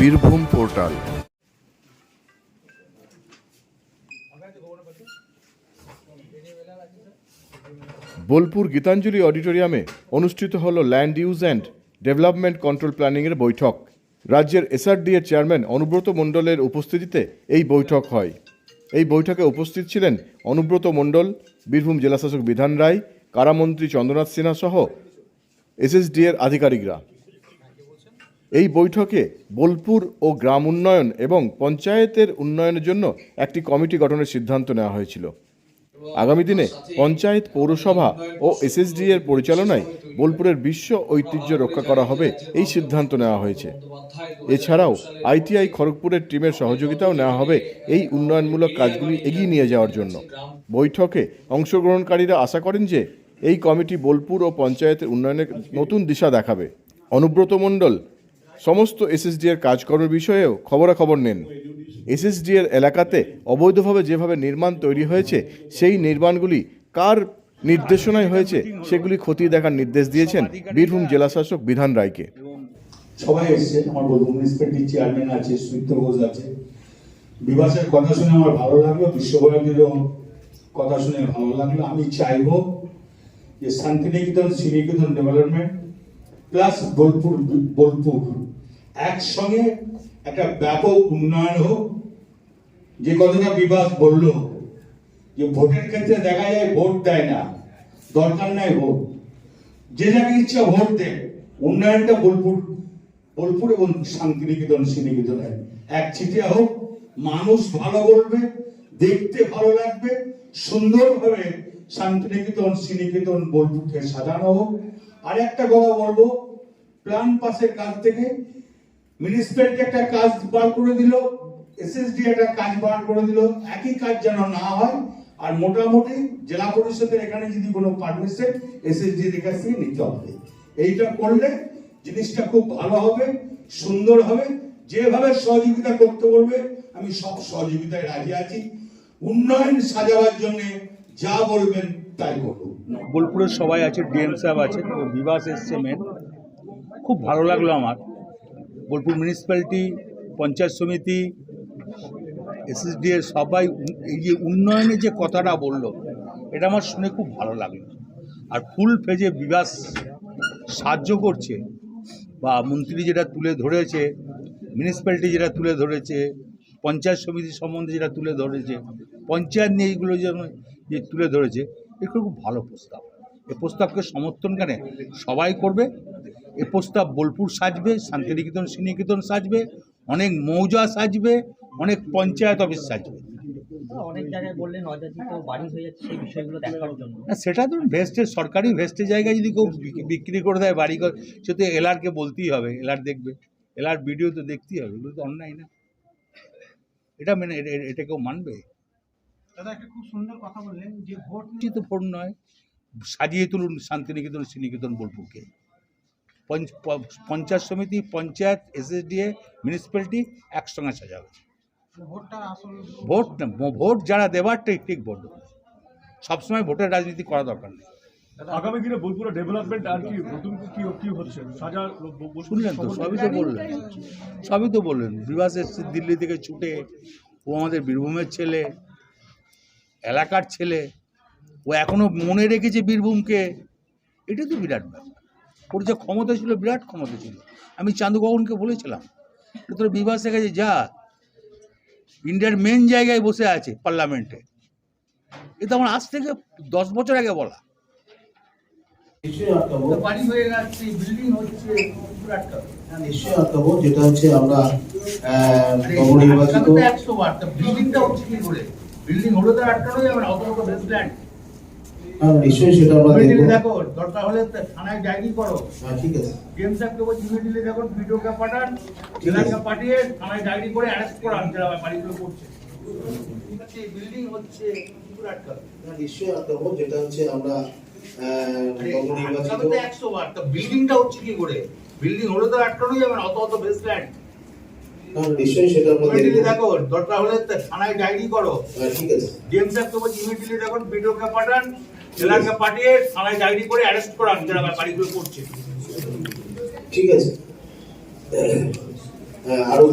Birbhum portal. Bolpur Gitanjali অডিটোরিয়ামে অনুষ্ঠিত হল land use and development control প্ল্যানিংয়ের বৈঠক। রাজ্যের এসআরডি এর চেয়ারম্যান অনুব্রত মণ্ডলের উপস্থিতিতে এই বৈঠক হয়। এই বৈঠকে উপস্থিত ছিলেন অনুব্রত মণ্ডল, বীরভূম জেলাশাসক বিধান রায়, কারামন্ত্রী চন্দ্রনাথ সিনহা সহ এসএসডি এর আধিকারিকরা। এই বৈঠকে বোলপুর ও গ্রাম উন্নয়ন এবং পঞ্চায়েতের উন্নয়নের জন্য একটি কমিটি গঠনের সিদ্ধান্ত নেওয়া হয়েছিল। আগামী দিনে পঞ্চায়েত, পৌরসভা ও এসএসডি এর পরিচালনায় বোলপুরের বিশ্ব ঐতিহ্য রক্ষা করা হবে এই সিদ্ধান্ত নেওয়া হয়েছে। এছাড়াও আইটিআই খড়গপুরের টিমের সহযোগিতাও নেওয়া হবে এই উন্নয়নমূলক কাজগুলি এগিয়ে নিয়ে যাওয়ার জন্য। বৈঠকে অংশগ্রহণকারীরা আশা করেন যে এই কমিটি বোলপুর ও পঞ্চায়েতের উন্নয়নের নতুন দিশা দেখাবে। অনুব্রত মণ্ডল সমস্ত এসএসডি এর কাজকর্মের বিষয়েও খবরাখবর নেন। এসএসডি এর এলাকাতে অবৈধভাবে যেভাবে নির্মাণ তৈরি হয়েছে, সেই নির্মাণগুলি কার নির্দেশনায় হয়েছে, সেগুলি খতিয়ে দেখার নির্দেশ দিয়েছেন বীরভূম জেলাশাসক বিধান রায়কে। সবাই এসছে আমার মিউনিসিপ্যালিটির চেয়ারম্যান আছে, সুমিত্র ঘোষ আছে। বিভাসের কথা শুনে আমার ভালো লাগল বিশ্বভারতীরও কথা শুনে ভালো লাগল। আমি চাইব যে শান্তিনিকেতন, শ্রীনিকেতন ডেভেলপমেন্ট প্লাস বোলপুর বোলপুর। একসঙ্গে একটা ব্যাপক উন্নয়ন হোক। যে কথাটা বিভাস বলল যে ভোটের ক্ষেত্রে দেখা যায় ভোট দেয় না। দরকার নাই ভোট। যে যাকে ইচ্ছা ভোট দেয়। উন্নয়নটা বোলপুর বোলপুর এবং শান্তিনিকেতন, শ্রীনিকেতনের। এক চিঠিয়া হোক, মানুষ ভালো বলবে, দেখতে ভালো লাগবে, সুন্দরভাবে শান্তিনিকেতন, শ্রীনিকেতন বোলপুরকে সাজানো হোক। আর একটা কথা বলব প্ল্যান পাসের কাজ থেকে মিউনিসিপ্যালিটি একটা কাজ বার করে দিল এসএসডি একটা কাজ বার করে দিল, একই কাজ যেন না হয়, আর মোটামুটি জেলা পরিষদের এখানে যদি কোনো পারমিশন এসএসডি এর কাছ থেকে নিতে হবে। এইটা করলে জিনিসটা খুব ভালো হবে, সুন্দর হবে। যেভাবে সহযোগিতা করতে বলবে, আমি সব সহযোগিতায় রাজি আছি। উন্নয়ন সাজাবার জন্য যা বলবেন তাই বোলপুরের সবাই আছে, ডিএম সাহেব আছে ও বিভাস এসছে মেন খুব ভালো লাগল আমার। বোলপুর মিউনিসিপ্যালিটি পঞ্চায়েত সমিতি এসএসডি এর সবাই এই যে উন্নয়নের যে কথাটা বলল, এটা আমার শুনে খুব ভালো লাগল। আর ফুল ফেজে বিভাস সাহায্য করছে বা মন্ত্রী যেটা তুলে ধরেছে মিউনিসিপ্যালিটি যেটা তুলে ধরেছে পঞ্চায়েত সমিতি সম্বন্ধে যেটা তুলে ধরেছে পঞ্চায়েত নিয়ে এইগুলো যেন যে তুলে ধরেছে এগুলো খুব ভালো প্রস্তাব। এ প্রস্তাবকে সমর্থন কেন? সবাই করবে। এ প্রস্তাব বোলপুর সাজবে শান্তিনিকেতন শ্রীনিকেতন সাজবে অনেক মৌজা সাজবে অনেক পঞ্চায়েত অফিস সাজবে। অনেক জায়গায় বললেন বাড়ি হয়ে যাচ্ছে সেই বিষয়গুলো দেখার জন্য। না সেটা তো ভেস্টের সরকারি ভেস্টের জায়গায় যদি কেউ বিক- বিক্রি করে দেয় বাড়ি সে তো এলারকে বলতেই হবে এলার দেখবে এলআর ভিডিও তো দেখতেই হবে এগুলো তো অন্যায় না। এটা মেনে এটা কেউ মানবে। দাদা একটা খুব সুন্দর কথা বললেন যে ভোট উচিত ফোন নয় সাজিয়ে তুলুন শান্তিনিকেতন শ্রীনিকেতন বোলপুরকে। পঞ্চায়েত সমিতি পঞ্চায়েত এসএসডিএ মিউনিসিপ্যালিটি একসঙ্গে সাজাবে। ভোটটা ভোট না ভোট যারা দেবার ঠিক ঠিক ভোট। সবসময় ভোটের রাজনীতি করা দরকার নেই। আগামী দিনে বোলপুরে ডেভেলপমেন্ট আর কি নতুন কি কি হচ্ছে? সাজা শুনলেন তো সবই তো বললেন। সবই তো বললেন। বিভাস এসছে দিল্লি থেকে ছুটে, ও আমাদের বীরভূমের ছেলে, এলাকার ছেলে, ও এখনও মনে রেখেছে বীরভূমকে। এটা তো বিরাট ব্যাপার। ওর যে ক্ষমতা ছিল, বিরাট ক্ষমতা ছিল। আমি গগনকে বলেছিলাম তোর বিভাস গেছে যা। ইন্ডিয়ার মেন জায়গায় বসে আছে পার্লামেন্টে। এ তো আমার আজ থেকে দশ বছর আগে বলা। নিশ্চয়ই আটকাবো। বাড়ি হয়ে যাচ্ছে বিল্ডিং হচ্ছে পুরো হ্যাঁ, নিশ্চয়ই আটকাবো যেটা হচ্ছে আমরা নবনির্বাচিত একশো বার বিল্ডিংটা হচ্ছে কি করে? বিল্ডিং হলে তো আটকানো যাবে না অত অত বেসল্যান্ড নিশ্চয়ই সেটা আমরা ইমিডিয়েটলি দেখো দরকার হলে থানায় ডায়েরি করো। হ্যাঁ, ঠিক আছে। ডিএম সাহেবকে বলছি ইমিডিয়েটলি দেখো ভিডিওকে পাঠান জেলাকে পাঠিয়ে থানায় ডায়েরি করে অ্যারেস্ট করান যারা বাড়িগুলো করছে। বিল্ডিং হচ্ছে হ্যাঁ, নিশ্চয়ই আটকাবো যেটা হচ্ছে আমরা আহ, আরে, নবনির্বাচিত আটকাবে তো একশো বার। তা বিল্ডিংটা হচ্ছে কি করে? বিল্ডিং হলে তো আটকানো যাবে না অত অত বেসল্যান্ড হ্যাঁ, নিশ্চয়ই সেটা ইমিডিয়েটলি দেখো দরকার হলে থানায় ডায়েরি করো। হ্যাঁ, ঠিক আছে। ডিএম সাহেবকে বলছি ইমিডিয়েটলি দেখো ভিডিওকে পাঠান জেলাকে পাঠিয়ে থানায় ডায়েরি করে অ্যারেস্ট করান যারা বাড়িগুলো করছে। ঠিক আছে। আরও